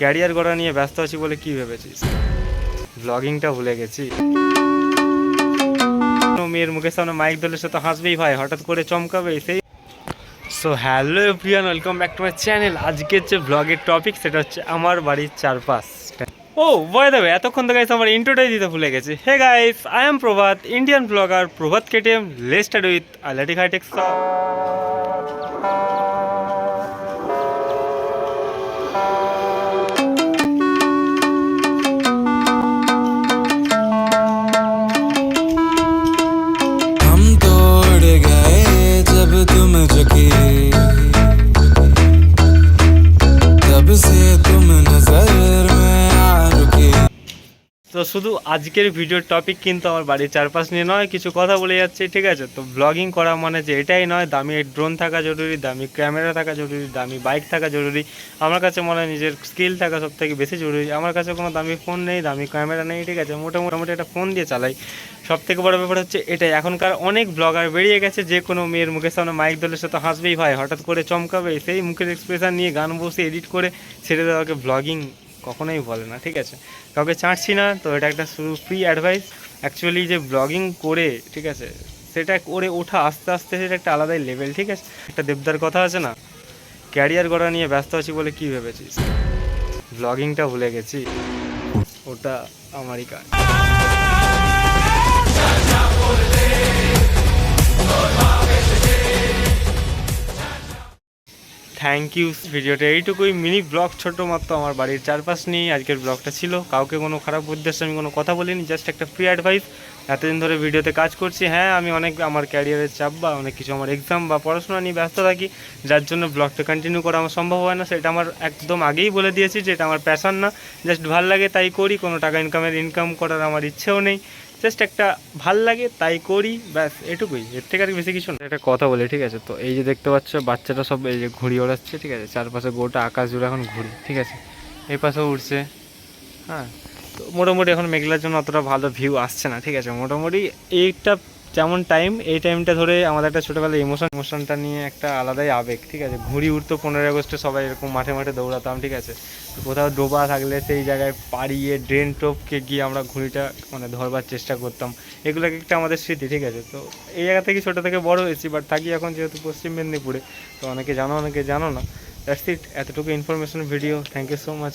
Career গড়া নিয়ে ব্যস্ত আছি বলে কি ভেবেছিস? ব্লগিংটা ভুলে গেছি। মেয়ের মুখের সামনে মাইক ধরলে সে তো হাসবেই ভাই, হঠাৎ করে চমকাবে সেই। So hello everyone welcome back to my channel আজকের যে ব্লগের টপিক সেটা হচ্ছে আমার বাড়ির চারপাশ। ও বয় দেবে এতক্ষণ তো গাইস আমার ইন্ট্রোটাই দিতে ভুলে গেছি। Hey guys I am Prabhat Indian blogger Prabhat KTM listed with আইলাটিক hitech हम তো শুধু আজকের ভিডিওর টপিক কিন্তু আমার বাড়ির চারপাশ নিয়ে নয়, কিছু কথা বলে যাচ্ছে, ঠিক আছে? তো ব্লগিং করা মানে যে এটাই নয়, দামি ড্রোন থাকা জরুরি, দামি ক্যামেরা থাকা জরুরি, দামি বাইক থাকা জরুরি। আমার কাছে মনে হয় নিজের স্কিল থাকা সব থেকে বেশি জরুরি। আমার কাছে কোনো দামি ফোন নেই, দামি ক্যামেরা নেই, ঠিক আছে? মোটামুটি একটা ফোন দিয়ে চালাই। সব থেকে বড় ব্যাপার হচ্ছে এটাই। এখনকার অনেক ব্লগার বেরিয়ে গেছে, যে কোনো মেয়ের মুখের সামনে মাইক ধরলে সে তো হাসবেই, ভাই। হঠাৎ করে চমকাবে, সেই মুখের এক্সপ্রেশন নিয়ে গান বসে এডিট করে ছেড়ে দেওয়াকে ব্লগিং কখনোই বলে না, ঠিক আছে? কাউকে চাঁটছি না, তো এটা একটা শুধু ফ্রি অ্যাডভাইস অ্যাকচুয়ালি যে ব্লগিং করে, ঠিক আছে, সেটা করে ওঠা আস্তে আস্তে সেটা একটা আলাদাই লেভেল ঠিক আছে? একটা দেবদার কথা আছে না? ক্যারিয়ার গড়া নিয়ে ব্যস্ত আছি বলে কি ভেবেছিস? ব্লগিংটা ভুলে গেছি। ওটা আমারই কাজ। থ্যাংক ইউ ভিডিওটা। এইটুকুই মিনি ব্লগ ছোটো মাত্র আমার বাড়ির চারপাশ নিয়ে আজকের ব্লগটা ছিল। কাউকে কোনো খারাপ উদ্দেশ্যে আমি কোনো কথা বলিনি জাস্ট একটা ফ্রি অ্যাডভাইস এতদিন ধরে ভিডিওতে কাজ করছি। হ্যাঁ আমি অনেক, আমার ক্যারিয়ারের চাপ বা অনেক কিছু, আমার এক্সাম বা পড়াশোনা নিয়ে ব্যস্ত থাকি। যার জন্য ব্লগটা কন্টিনিউ করা আমার সম্ভব হয় না। সেটা আমার একদম আগেই বলে দিয়েছি যে এটা আমার প্যাশন না। জাস্ট ভালো লাগে, তাই করি। কোনো টাকা ইনকামের ইনকাম করার আমার ইচ্ছেও নেই। জাস্ট একটা ভালো লাগে, তাই করি, ব্যাস, এটুকুই। এর থেকে আর বেশি কিছু একটা কথা বলি, ঠিক আছে? তো এই যে দেখতে পাচ্ছ, বাচ্চাটা সব এই যে ঘুড়ি ওড়াচ্ছে, ঠিক আছে? চারপাশে গোটা আকাশ জুড়ে এখন ঘুরি ঠিক আছে? এই পাশেও উঠছে হ্যাঁ? তো মোটামুটি এখন মেঘলার জন্য অতটা ভালো ভিউ আসছে না, ঠিক আছে? মোটামুটি এইটা যেমন টাইম এই টাইমটা ধরে আমাদের একটা ছোটোবেলায় ইমোশন ইমোশনটা নিয়ে একটা আলাদাই আবেগ, ঠিক আছে? ঘুড়ি উঠতো পনেরোই আগস্টে, সবাই এরকম মাঠে মাঠে দৌড়াতাম, ঠিক আছে? কোথাও ডোবা থাকলে সেই জায়গায় পাড়িয়ে ড্রেন টোপকে গিয়ে আমরা ঘুড়িটা মানে ধরবার চেষ্টা করতাম। এগুলো একটা আমাদের স্মৃতি, ঠিক আছে? তো এই জায়গা থেকে ছোটো থেকে বড় হয়েছি বাট থাকি এখন যেহেতু পশ্চিম মেদিনীপুরে, তো অনেকে জানো অনেকে জানো না। এতটুকু information video thank you so much